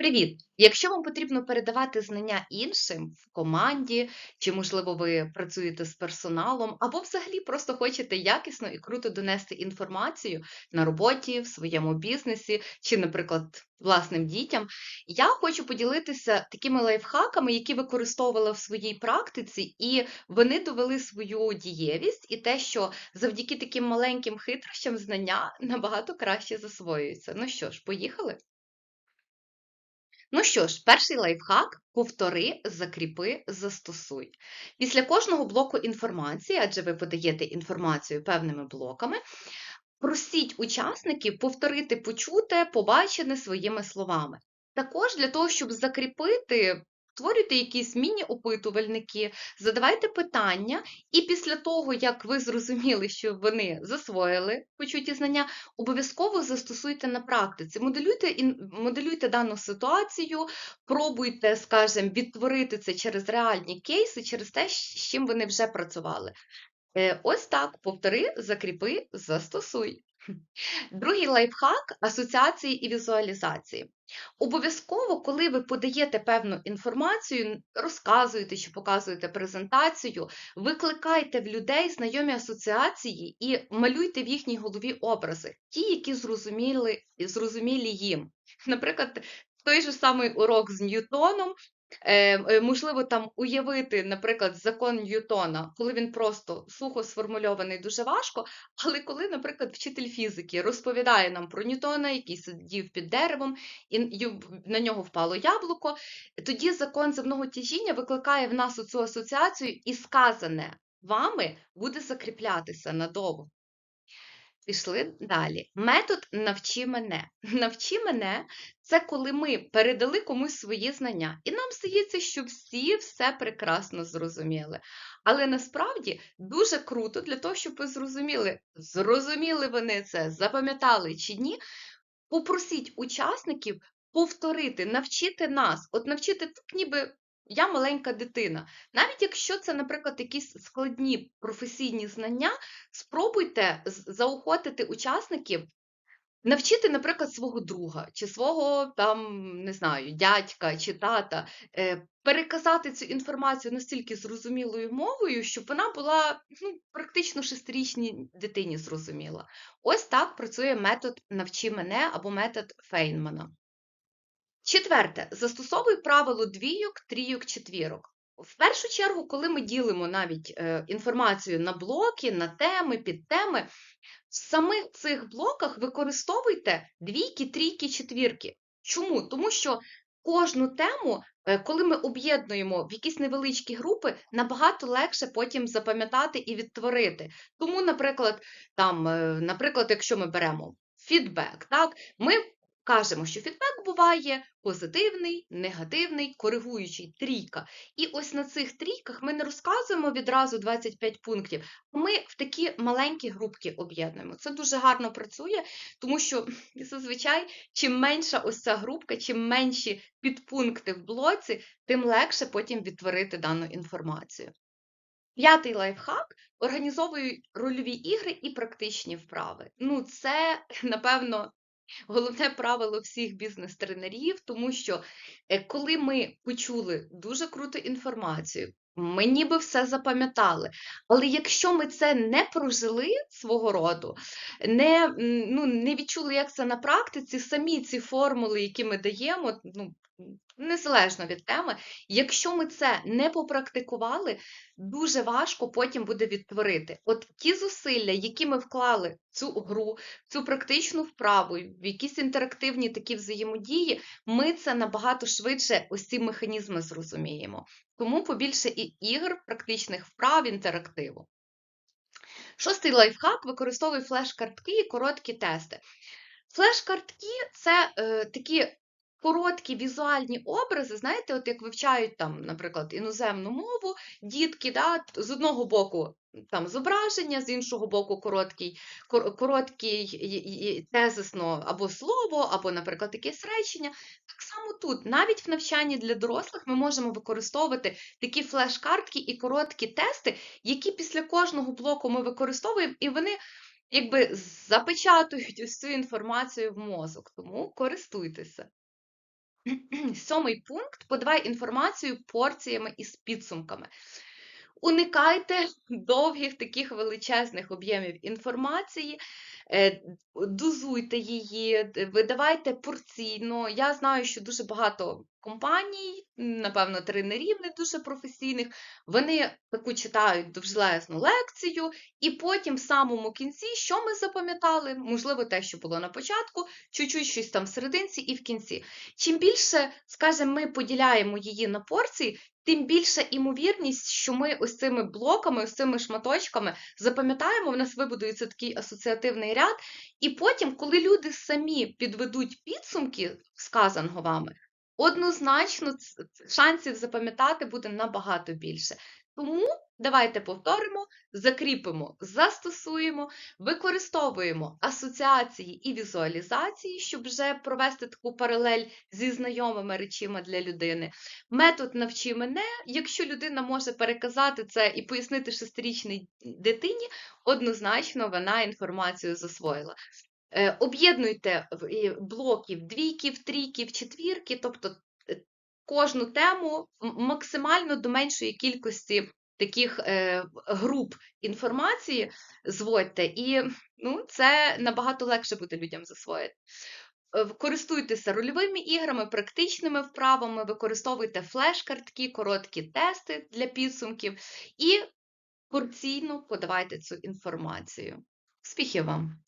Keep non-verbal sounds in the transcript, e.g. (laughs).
Привіт! Якщо вам потрібно передавати знання іншим в команді, чи, можливо, ви працюєте з персоналом, або взагалі просто хочете якісно і круто донести інформацію на роботі, в своєму бізнесі, чи, наприклад, власним дітям, я хочу поділитися такими лайфхаками, які використовувала в своїй практиці, і вони довели свою дієвість і те, що завдяки таким маленьким хитрощам знання набагато краще засвоюються. Ну що ж, поїхали? Ну що ж, перший лайфхак повтори, закріпи, застосуй. Після кожного блоку інформації, адже ви подаєте інформацію певними блоками, просіть учасників повторити почуте, побачене своїми словами. Також для того, щоб закріпити, створюйте якісь міні-опитувальники, задавайте питання, і після того, як ви зрозуміли, що вони засвоїли почуті знання, обов'язково застосуйте на практиці. Моделюйте, моделюйте дану ситуацію, пробуйте, скажімо, відтворити це через реальні кейси, через те, з чим вони вже працювали. Е, Ось так, повтори, закріпи, застосуй. Другий лайфхак асоціації і візуалізації. Обов'язково, коли ви подаєте певну інформацію, розказуєте чи показуєте презентацію, викликайте в людей знайомі асоціації і малюйте в їхній голові образи, ті, які зрозуміли, зрозумілі їм. Наприклад, той же самий урок з Ньютоном. Е, е, можливо, там уявити, наприклад, закон Ньютона, коли він просто сухо сформульований, дуже важко. Але коли, наприклад, вчитель фізики розповідає нам про Ньютона, який сидів під деревом, і на нього впало яблуко, тоді закон земного тяжіння викликає в нас оцю асоціацію, і сказане вами буде закріплятися надовго. Пішли далі. Метод навчи мене. (laughs) Навчи мене це коли ми передали комусь свої знання, і нам здається, що всі все прекрасно зрозуміли. Але насправді дуже круто для того, щоб ви зрозуміли, зрозуміли вони це, запам'ятали чи ні. Попросіть учасників повторити, навчити нас, от навчити так, ніби я маленька дитина. Навіть якщо це, наприклад, якісь складні професійні знання, спробуйте заохотити учасників навчити, наприклад, свого друга чи свого там, не знаю, дядька чи тата, е, переказати цю інформацію настільки зрозумілою мовою, щоб вона була ну, практично шестирічній дитині зрозуміла. Ось так працює метод навчи мене або метод Фейнмана. Четверте, застосовуй правило двійок, трійок, четвірок. В першу чергу, коли ми ділимо навіть е, інформацію на блоки, на теми, підтеми, в самих цих блоках використовуйте двійки, трійки, четвірки. Чому? Тому що кожну тему, е, коли ми об'єднуємо в якісь невеличкі групи, набагато легше потім запам'ятати і відтворити. Тому, наприклад, там, е, наприклад, якщо ми беремо фідбек, так, ми кажемо, що фідбек буває позитивний, негативний, коригуючий, трійка. І ось на цих трійках ми не розказуємо відразу 25 пунктів, ми в такі маленькі групки об'єднуємо. Це дуже гарно працює, тому що зазвичай, чим менша ось ця групка, чим менші підпункти в блоці, тим легше потім відтворити дану інформацію. П'ятий лайфхак організовуй рольові ігри і практичні вправи. Ну, це, (laughs) напевно, головне правило всіх бізнес-тренерів, тому що е, коли ми почули дуже круту інформацію, ми ніби все запам'ятали. Але якщо ми це не прожили свого роду, не, ну, не відчули, як це на практиці, самі ці формули, які ми даємо, ну, незалежно від теми, якщо ми це не попрактикували, дуже важко потім буде відтворити. От ті зусилля, які ми вклали в цю гру, в цю практичну вправу, в якісь інтерактивні такі взаємодії, ми це набагато швидше ось ці механізми зрозуміємо. Тому побільше і ігор, практичних вправ, інтерактиву. Шостий лайфхак використовуй флеш-картки і короткі тести. Флеш-картки це е, такі короткі візуальні образи, знаєте, от як вивчають там, наприклад, іноземну мову, дітки, да, з одного боку там зображення, з іншого боку короткий, кор- короткий тезисно або слово, або, наприклад, якесь речення. Так само тут, навіть в навчанні для дорослих, ми можемо використовувати такі флеш-картки і короткі тести, які після кожного блоку ми використовуємо, і вони якби запечатують цю інформацію в мозок. Тому користуйтеся. (clears throat) Сьомий пункт подавай інформацію порціями із підсумками. Уникайте довгих таких величезних об'ємів інформації, е, дозуйте її, видавайте порційно. Я знаю, що дуже багато компаній, напевно, тренерів не дуже професійних, вони таку читають довжелезну лекцію, і потім в самому кінці, що ми запам'ятали, можливо, те, що було на початку, чуть-чуть щось там в серединці і в кінці. Чим більше, скажімо, ми поділяємо її на порції, тим більша імовірність, що ми ось цими блоками, ось цими шматочками запам'ятаємо, в нас вибудується такий асоціативний ряд, і потім, коли люди самі підведуть підсумки сказаного вами, однозначно шансів запам'ятати буде набагато більше. Тому давайте повторимо, закріпимо, застосуємо, використовуємо асоціації і візуалізації, щоб вже провести таку паралель зі знайомими речима для людини. Метод навчи мене, якщо людина може переказати це і пояснити шестирічній дитині, однозначно вона інформацію засвоїла. Е, Об'єднуйте в- і блоки в двійки, в трійки, в четвірки, тобто е, кожну тему максимально до меншої кількості таких е, груп інформації зводьте, і ну, це набагато легше буде людям засвоїти. Користуйтеся рольовими іграми, практичними вправами, використовуйте флеш-картки, короткі тести для підсумків і порційно подавайте цю інформацію. Успіхів вам!